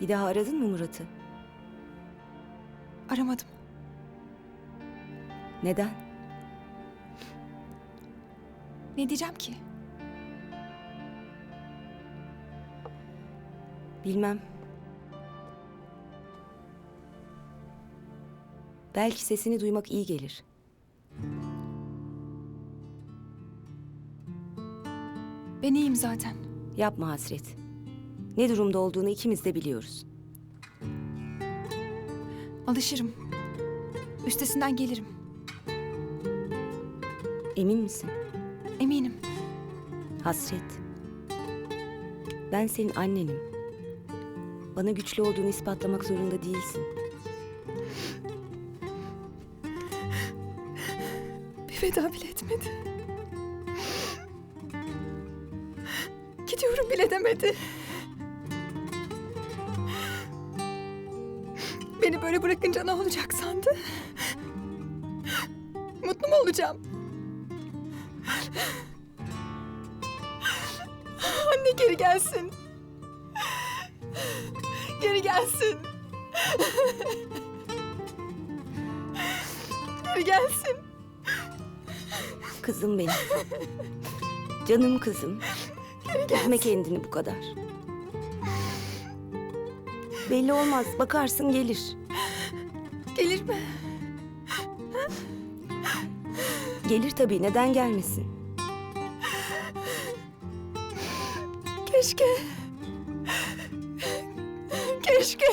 Bir daha aradın mı Murat'ı? Aramadım. Neden? Ne diyeceğim ki? Bilmem. Belki sesini duymak iyi gelir. Ben iyiyim zaten. Yapma hasret. Ne durumda olduğunu ikimiz de biliyoruz. Alışırım. Üstesinden gelirim. Emin misin? Eminim. Hasret. Ben senin annenim. Bana güçlü olduğunu ispatlamak zorunda değilsin. Bir veda bile etmedi. Gidiyorum bile demedi. Beni böyle bırakınca ne olacak sandı? Mutlu mu olacağım? Anne geri gelsin. Geri gelsin. Geri gelsin. Kızım benim. Canım kızım. Üzme kendini bu kadar. Belli olmaz. Bakarsın gelir. Gelir mi? Gelir tabii. Neden gelmesin? Keşke. Keşke.